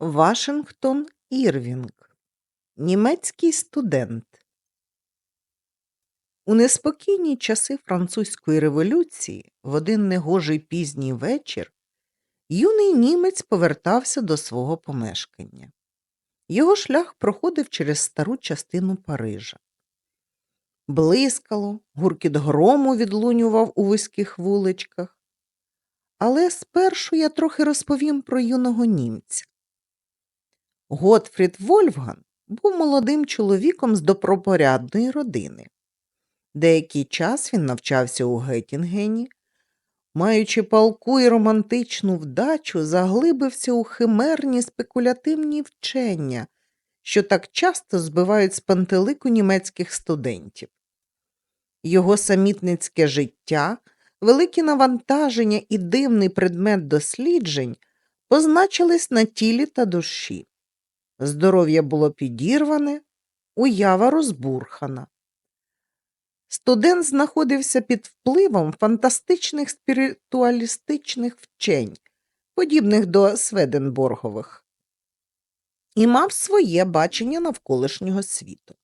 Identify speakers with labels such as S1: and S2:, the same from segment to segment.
S1: Вашингтон Ірвінг, німецький студент. У неспокійні часи французької революції, в один негожий пізній вечір, юний німець повертався до свого помешкання. Його шлях проходив через стару частину Парижа. Блискало, гуркіт грому відлунював у вузьких вуличках. Але спершу я трохи розповім про юного німця. Готфрід Вольфган був молодим чоловіком з добропорядної родини. Деякий час він навчався у Геттінгені, маючи палку і романтичну вдачу, заглибився у химерні спекулятивні вчення, що так часто збивають з пантелику німецьких студентів. Його самітницьке життя, великі навантаження і дивний предмет досліджень позначились на тілі та душі. Здоров'я було підірване, уява розбурхана. Студент знаходився під впливом фантастичних спіритуалістичних вчень, подібних до Сведенборгових, і мав своє бачення навколишнього світу.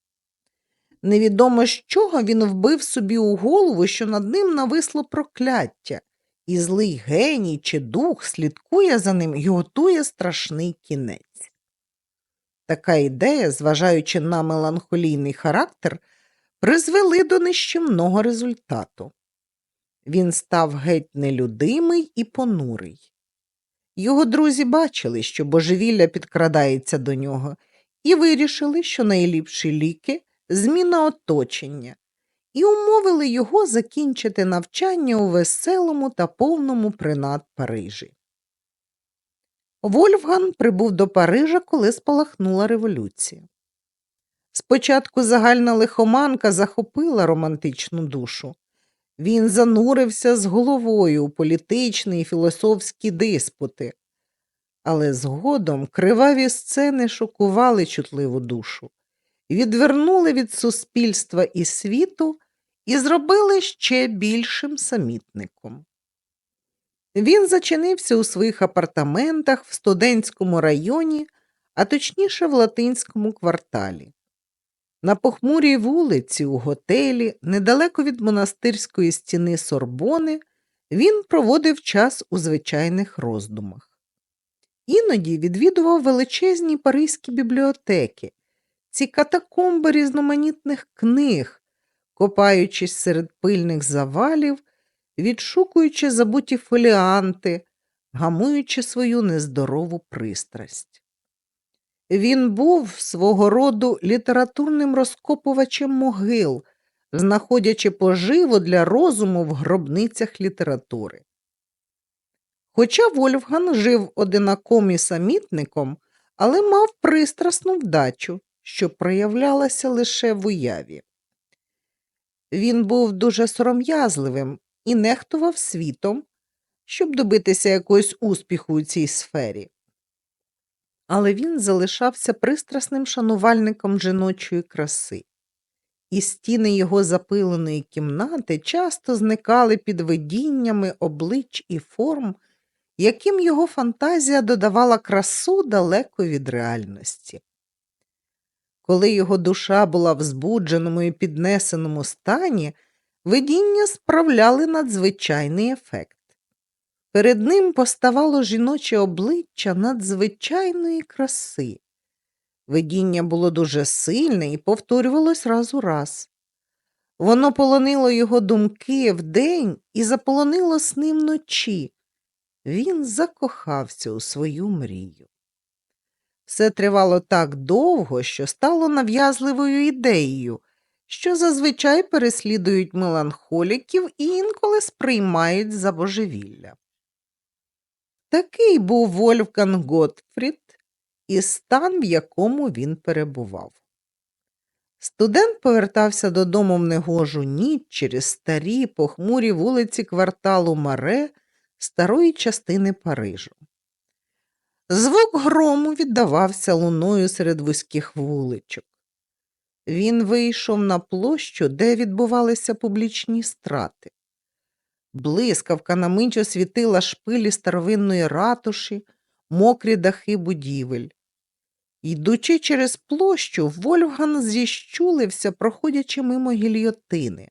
S1: Невідомо з чого він вбив собі у голову, що над ним нависло прокляття, і злий геній чи дух слідкує за ним і готує страшний кінець. Така ідея, зважаючи на меланхолійний характер, призвели до нищівного результату. Він став геть нелюдимий і понурий. Його друзі бачили, що божевілля підкрадається до нього, і вирішили, що найліпші ліки зміна оточення, і умовили його закінчити навчання у веселому та повному принад Парижі. Вольфган прибув до Парижа, коли спалахнула революція. Спочатку загальна лихоманка захопила романтичну душу. Він занурився з головою у політичні і філософські диспути, але згодом криваві сцени шокували чутливу душу, відвернули від суспільства і світу і зробили ще більшим самітником. Він зачинився у своїх апартаментах в студентському районі, а точніше в латинському кварталі. На похмурій вулиці у готелі, недалеко від монастирської стіни Сорбони, він проводив час у звичайних роздумах. Іноді відвідував величезні паризькі бібліотеки, ці катакомби різноманітних книг, копаючись серед пильних завалів відшукуючи забуті фоліанти, гамуючи свою нездорову пристрасть. Він був свого роду літературним розкопувачем могил, знаходячи поживу для розуму в гробницях літератури. Хоча Вольфган жив одинаком і самітником, але мав пристрасну вдачу, що проявлялася лише в уяві. Він був дуже сором'язливим і нехтував світом, щоб добитися якогось успіху у цій сфері. Але він залишався пристрасним шанувальником жіночої краси, і стіни його запиленої кімнати часто зникали під видіннями облич і форм, яким його фантазія додавала красу далеко від реальності. Коли його душа була в збудженому і піднесеному стані, видіння справляли надзвичайний ефект. Перед ним поставало жіноче обличчя надзвичайної краси. Видіння було дуже сильне і повторювалось раз у раз. Воно полонило його думки вдень і заполонило сним ночі. Він закохався у свою мрію. Все тривало так довго, що стало нав'язливою ідеєю, що зазвичай переслідують меланхоліків і інколи сприймають за божевілля. Такий був Вольфган Готфрід і стан, в якому він перебував. Студент повертався додому в негожу ніч через старі похмурі вулиці кварталу Маре старої частини Парижу. Звук грому віддавався луною серед вузьких вуличок. Він вийшов на площу, де відбувалися публічні страти. Блискавка на мить освітила шпилі старовинної ратуші, мокрі дахи будівель. Йдучи через площу, Вольфган зіщулився, проходячи мимо гільйотини.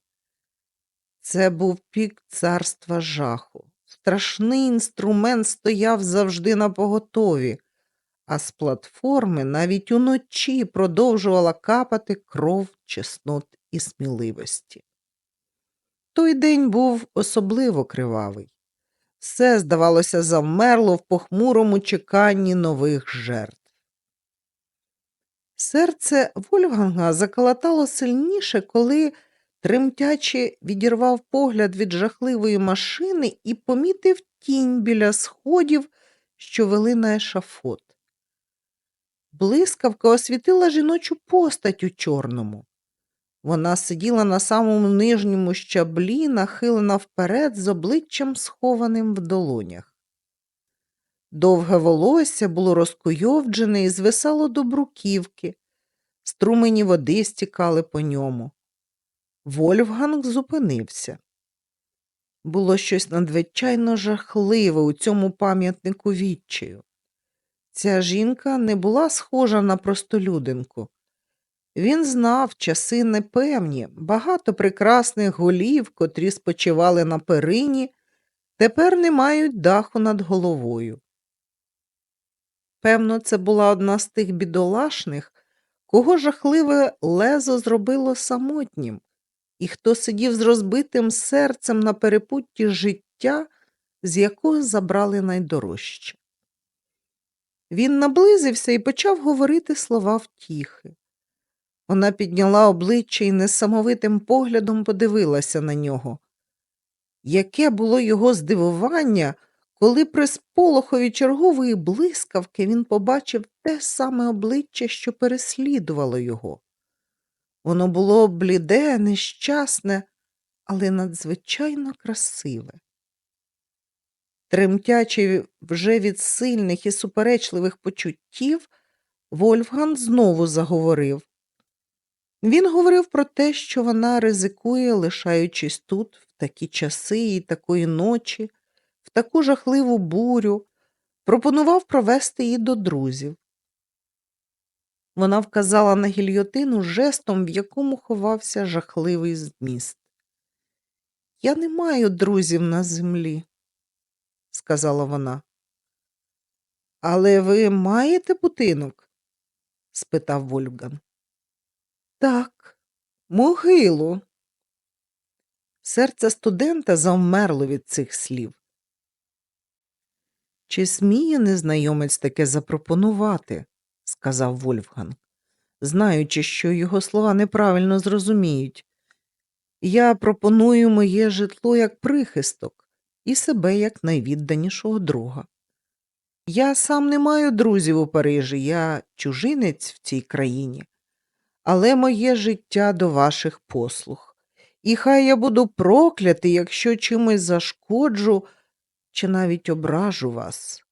S1: Це був пік царства жаху. Страшний інструмент стояв завжди на поготові, а з платформи навіть уночі продовжувала капати кров, чеснот і сміливості. Той день був особливо кривавий. Все, здавалося, завмерло в похмурому чеканні нових жертв. Серце Вольфганга заколотало сильніше, коли, тремтячи, відірвав погляд від жахливої машини і помітив тінь біля сходів, що вели на ешафот. Блискавка освітила жіночу постать у чорному. Вона сиділа на самому нижньому щаблі, нахилена вперед з обличчям схованим в долонях. Довге волосся було розкуйовджене і звисало до бруківки, струмені води стікали по ньому. Вольфганг зупинився. Було щось надзвичайно жахливе у цьому пам'ятнику відчаю. Ця жінка не була схожа на простолюдинку. Він знав часи непевні, багато прекрасних голів, котрі спочивали на перині, тепер не мають даху над головою. Певно, це була одна з тих бідолашних, кого жахливе лезо зробило самотнім, і хто сидів з розбитим серцем на перепутті життя, з якого забрали найдорожче. Він наблизився і почав говорити слова втіхи. Вона підняла обличчя і несамовитим поглядом подивилася на нього. Яке було його здивування, коли при сполохові чергової блискавки він побачив те саме обличчя, що переслідувало його. Воно було бліде, нещасне, але надзвичайно красиве. Тремтячи вже від сильних і суперечливих почуттів, Вольфган знову заговорив. Він говорив про те, що вона ризикує, лишаючись тут, в такі часи і такої ночі, в таку жахливу бурю, пропонував провести її до друзів. Вона вказала на гільйотину жестом, в якому ховався жахливий зміст. Я не маю друзів на землі, сказала вона. Але ви маєте будинок? спитав Вольфган. Так, могилу. Серце студента завмерло від цих слів. Чи сміє незнайомець таке запропонувати? сказав Вольфган, знаючи, що його слова неправильно зрозуміють. Я пропоную моє житло як прихисток і себе як найвідданішого друга. Я сам не маю друзів у Парижі, я чужинець в цій країні, але моє життя до ваших послуг. І хай я буду проклятий, якщо чимось зашкоджу чи навіть ображу вас.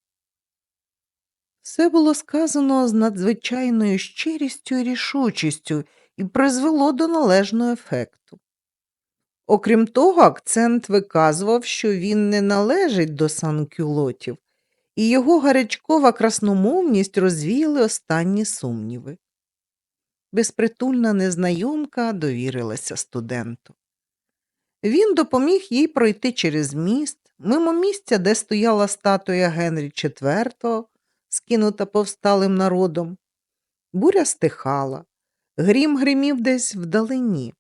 S1: Все було сказано з надзвичайною щирістю і рішучістю і призвело до належного ефекту. Окрім того, акцент виказував, що він не належить до санкюлотів, і його гарячкова красномовність розвіяли останні сумніви. Безпритульна незнайомка довірилася студенту. Він допоміг їй пройти через міст, мимо місця, де стояла статуя Генрі IV, скинута повсталим народом. Буря стихала, грім гримів десь вдалині.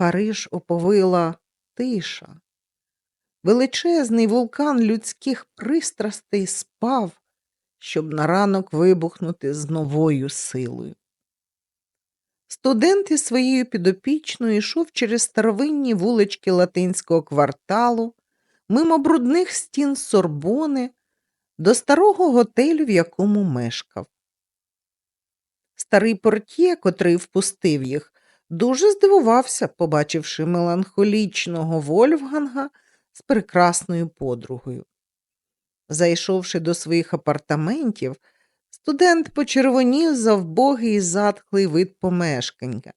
S1: Париж оповила тиша. Величезний вулкан людських пристрастей спав, щоб на ранок вибухнути з новою силою. Студент із своєю підопічною йшов через старовинні вулички латинського кварталу, мимо брудних стін сорбони, до старого готелю, в якому мешкав. Старий портє, котрий впустив їх, дуже здивувався, побачивши меланхолічного Вольфганга з прекрасною подругою. Зайшовши до своїх апартаментів, студент почервонів за вбогий і затхлий вид помешкання.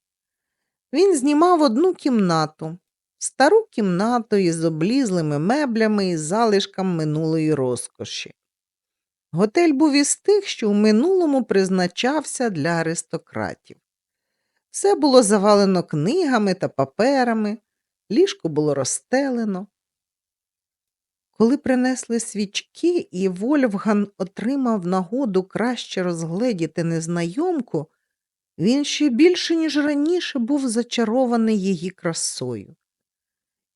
S1: Він знімав одну кімнату, стару кімнату із облізлими меблями і залишком минулої розкоші. Готель був із тих, що в минулому призначався для аристократів. Все було завалено книгами та паперами, ліжко було розстелено. Коли принесли свічки, і Вольфган отримав нагоду краще розгледіти незнайомку, він ще більше, ніж раніше, був зачарований її красою.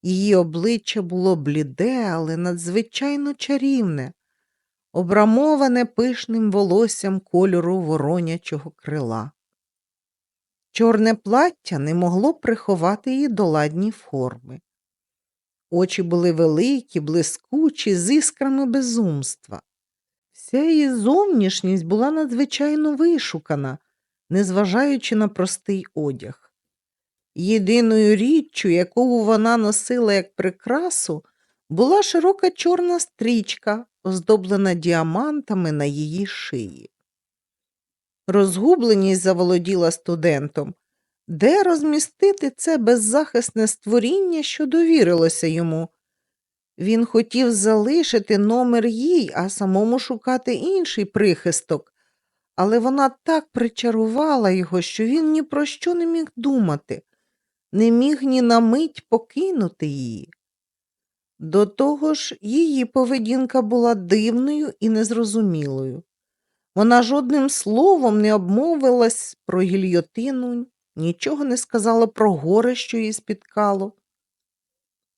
S1: Її обличчя було бліде, але надзвичайно чарівне, обрамоване пишним волоссям кольору воронячого крила. Чорне плаття не могло приховати її доладні форми. Очі були великі, блискучі, з іскрами безумства. Вся її зовнішність була надзвичайно вишукана, незважаючи на простий одяг. Єдиною річчю, яку вона носила як прикрасу, була широка чорна стрічка, оздоблена діамантами на її шиї. Розгубленість заволоділа студентом. Де розмістити це беззахисне створіння, що довірилося йому? Він хотів залишити номер їй, а самому шукати інший прихисток, але вона так причарувала його, що він ні про що не міг думати, не міг ні на мить покинути її. До того ж, її поведінка була дивною і незрозумілою. Вона жодним словом не обмовилась про гільйотину, нічого не сказала про горе, що її спіткало.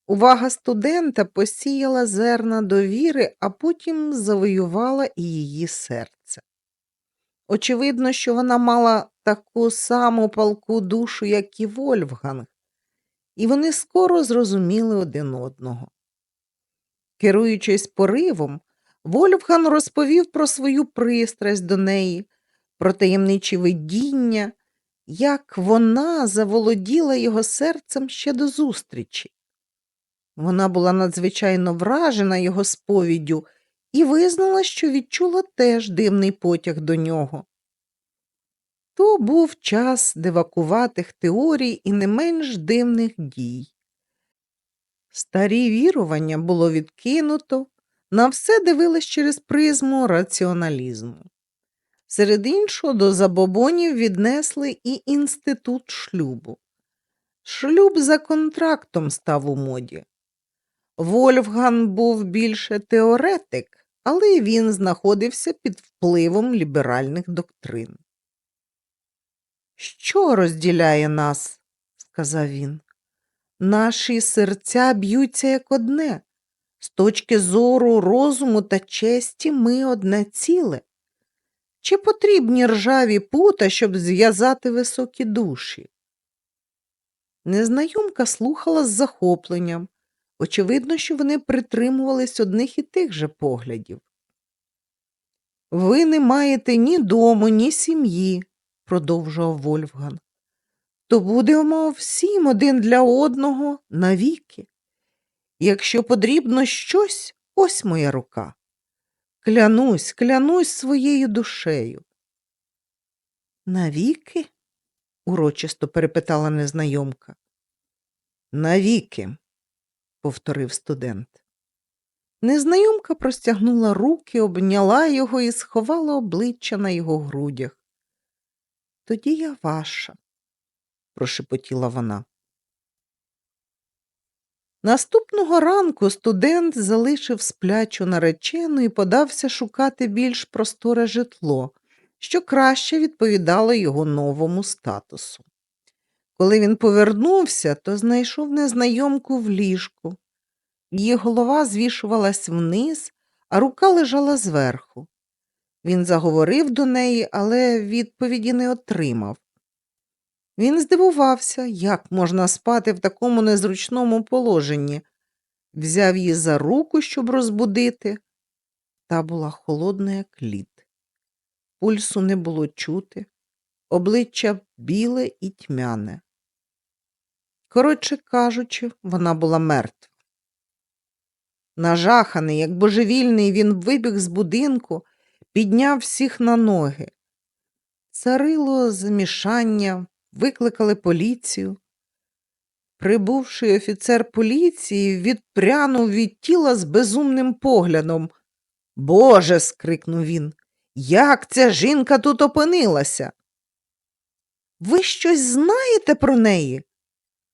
S1: Увага студента посіяла зерна довіри, а потім завоювала і її серце. Очевидно, що вона мала таку саму палку душу, як і Вольфганг, і вони скоро зрозуміли один одного. Керуючись поривом, Вольфган розповів про свою пристрасть до неї, про таємничі видіння, як вона заволоділа його серцем ще до зустрічі. Вона була надзвичайно вражена його сповіддю і визнала, що відчула теж дивний потяг до нього. То був час дивакуватих теорій і не менш дивних дій. Старі вірування було відкинуто, на все дивились через призму раціоналізму. Серед іншого до забобонів віднесли і інститут шлюбу. Шлюб за контрактом став у моді. Вольфган був більше теоретик, але й він знаходився під впливом ліберальних доктрин. Що розділяє нас? сказав він. Наші серця б'ються як одне. З точки зору розуму та честі ми одне ціле. Чи потрібні ржаві пута, щоб зв'язати високі душі? Незнайомка слухала з захопленням. Очевидно, що вони притримувались одних і тих же поглядів. Ви не маєте ні дому, ні сім'ї, продовжував Вольфган. То будемо всім один для одного навіки. Якщо потрібно щось, ось моя рука. Клянусь, клянусь своєю душею. Навіки? урочисто перепитала незнайомка. Навіки, повторив студент. Незнайомка простягнула руки, обняла його і сховала обличчя на його грудях. Тоді я ваша, прошепотіла вона. Наступного ранку студент залишив сплячу наречену і подався шукати більш просторе житло, що краще відповідало його новому статусу. Коли він повернувся, то знайшов незнайомку в ліжку. Її голова звішувалась вниз, а рука лежала зверху. Він заговорив до неї, але відповіді не отримав. Він здивувався, як можна спати в такому незручному положенні, взяв її за руку, щоб розбудити, та була холодна, як лід. Пульсу не було чути, обличчя біле і тьмяне. Коротше кажучи, вона була мертва. Нажаханий, як божевільний, він вибіг з будинку, підняв всіх на ноги. Царило замішання, викликали поліцію. Прибувший офіцер поліції відпрянув від тіла з безумним поглядом. Боже. скрикнув він. Як ця жінка тут опинилася? Ви щось знаєте про неї?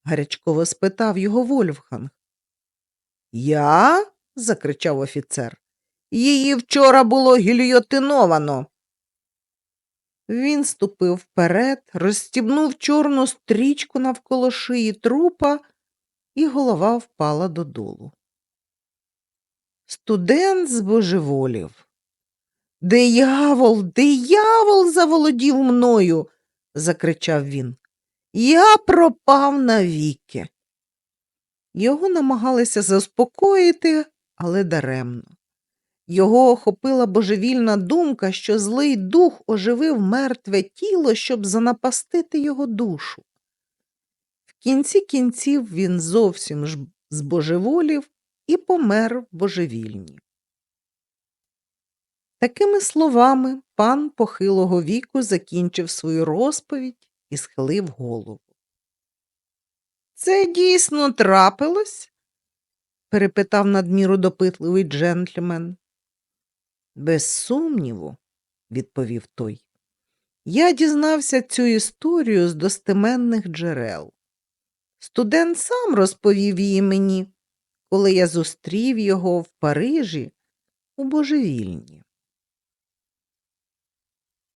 S1: гарячково спитав його Вольфганг. Я? закричав офіцер. Її вчора було гільйотиновано. Він ступив вперед, розстібнув чорну стрічку навколо шиї трупа, і голова впала додолу. Студент збожеволів. Диявол, диявол заволодів мною, закричав він. Я пропав навіки. Його намагалися заспокоїти, але даремно. Його охопила божевільна думка, що злий дух оживив мертве тіло, щоб занапастити його душу. В кінці кінців він зовсім ж збожеволів і помер в божевільні. Такими словами пан похилого віку закінчив свою розповідь і схилив голову. Це дійсно трапилось? перепитав надміру допитливий джентльмен. Без сумніву, відповів той. Я дізнався цю історію з достеменних джерел. Студент сам розповів її мені, коли я зустрів його в Парижі у божевільні.